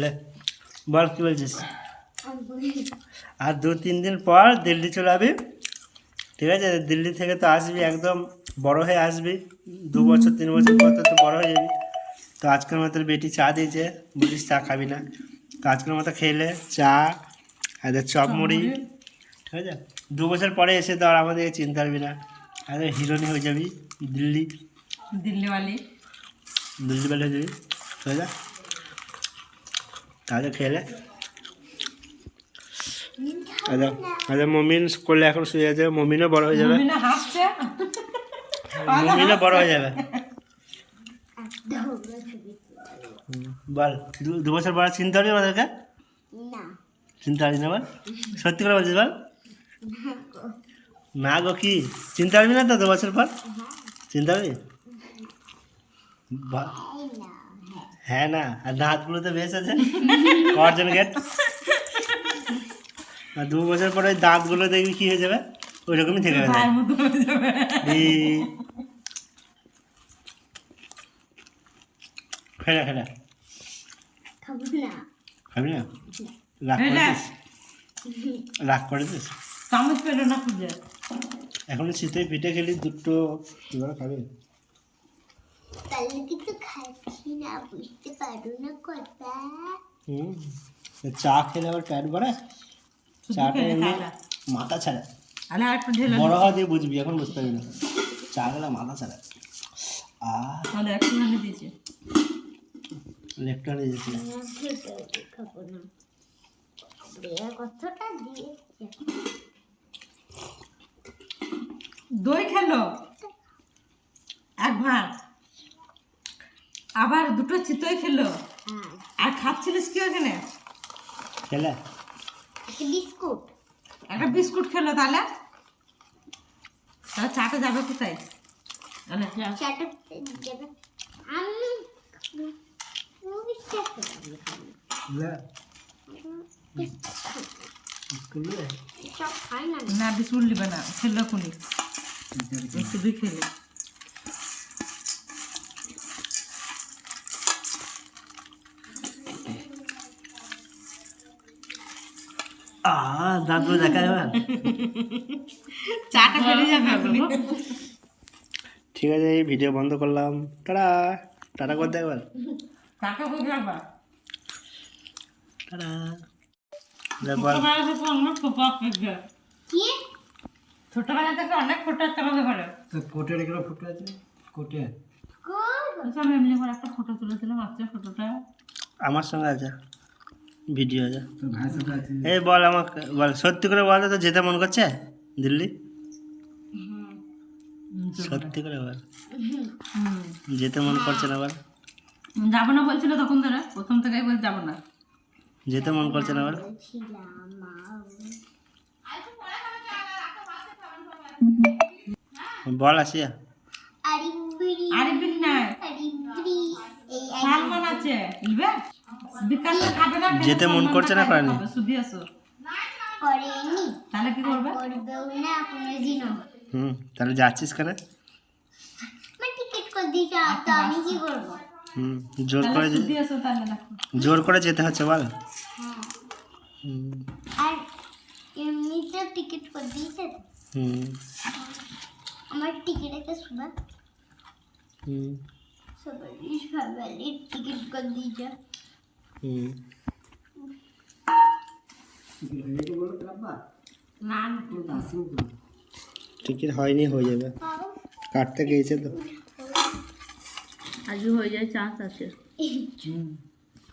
লে বল কি বলছিস? আর দু তিন দিন পর দিল্লি চলে যাবি। ঠিক আছে? দিল্লি থেকে তো আসবি একদম বড় হয়ে আসবি। দু বছর তিন বছর পর তো বড় হয়ে যাবি। তো আজকের মতো বেটি চা দিয়েছে। বলিস চা খাবি না। তো আজকের মতো খেলে চা আর চপ মুড়ি। ঠিক আছে? দু বছর পরে এসে তো আর আমাদের চিনতে পারবি না। আরে হিরোনি হয়ে যাবি দিল্লি। দিল্লি वाली দিল্লি বেলা হয়ে যাবি। আছে তাহলে খেলে আচ্ছা আচ্ছা মমিন করলে এখন শুয়ে আছে। মমিনও বড় হয়ে যাবে। মমিনও বড় হয়ে যাবে। বল দু- বছর পর চিনতে পারবি আমাদেরকে? চিনতে পারবি না বল? সত্যি করে বলছিস বল? না গো কি? চিনতে পারবি না তো দু বছর পর? চিনতে পারবি? হ্যাঁ না আর দাঁতগুলো তো বেশ আছে কজন গেট? আর দু বছর পরে ওই দাঁতগুলো দেখবি কি হয়ে যাবে? ওই রকমই থেকে যাবে। খেলা খেলা। খাবি না? রাগ। করেছিস? রাগ করেছিস? চামচ পেল না খুঁজে। এখন শীতে পিঠে খেলি দুটো। এবার খাবি? তাহলে খাচ্ছি না বুঝতে পারো না কথা। হুম চা খেলে আবার প্যাট ভরে? চাটা এমনি মাথা ছাড়া। আলে একটু ঢেলে বড় হওয়া দিয়ে বুঝবি এখন বুঝতে পারবি না। চা খেলে মাথা ছাড়া। আহ একটু দিয়েছে লেফটারে যেতে খাব না। কতটা দিয়ে দই খেলো? এক ভাত আবার দুটো চিতই খেলো। আর খাচ্ছিলিস কি ওখানে? খেলে। একটা বিস্কুট। একটা বিস্কুট খেলো তাহলে? তাহলে চাটা যাবে কোথায়? না। না বিস্কুট নিবে না। খেলো খুনি। শুধু খেলে। দাঁতগুলো দেখা যাবে? চাটা খেলে যাবে এখনই। ঠিক আছে এই ভিডিও বন্ধ করলাম। টাটা! টাটা করতে একবার। টাটা যা বল ছোটবেলা থেকে অনেক ফোপা খেয়ে কি? ছোটবেলা থেকে অনেক ফোটা চালাতে পারে কোটে রেখে ফুটে আছে? কোটে? আচ্ছা আমি এমনি করে একটা ফটো তুলেছিলাম আজকে ফটোটা? আমার সঙ্গে আছে। ভিডিও এই বল আমাকে বল সত্যি করে বল তো যেতে মন করছে? দিল্লি? সত্যি করে বল। যেতে মন করছে না বল। যাব না বলছিল তখন ধরে প্রথম থেকেই বল যাব না। যেতে মন করছে না বল। বল আসিয়া। আরিব্বিরি আরে বিল নাই আরিব্বিরি এই সালমান আছে না খেলে যেতে মন করছে না করেনি? শুধু তাহলে কি করবে? করবেও না কোনোদিনও হুম তাহলে যাচ্ছিস কেন? হুম জোর করে শুধু জোর করে যেতে হচ্ছে বল। হ্যাঁ। আর এমনিতে টিকিট করে দিয়েছে হুম। আমার টিকিট একটা সুবা হুম। সবারই টিকিট করে দিয়েছে টিকিট হয়নি হয়ে যাবে। কাটতে গিয়েছে তো। আজও হয়ে যায় চান্স আছে। হুম।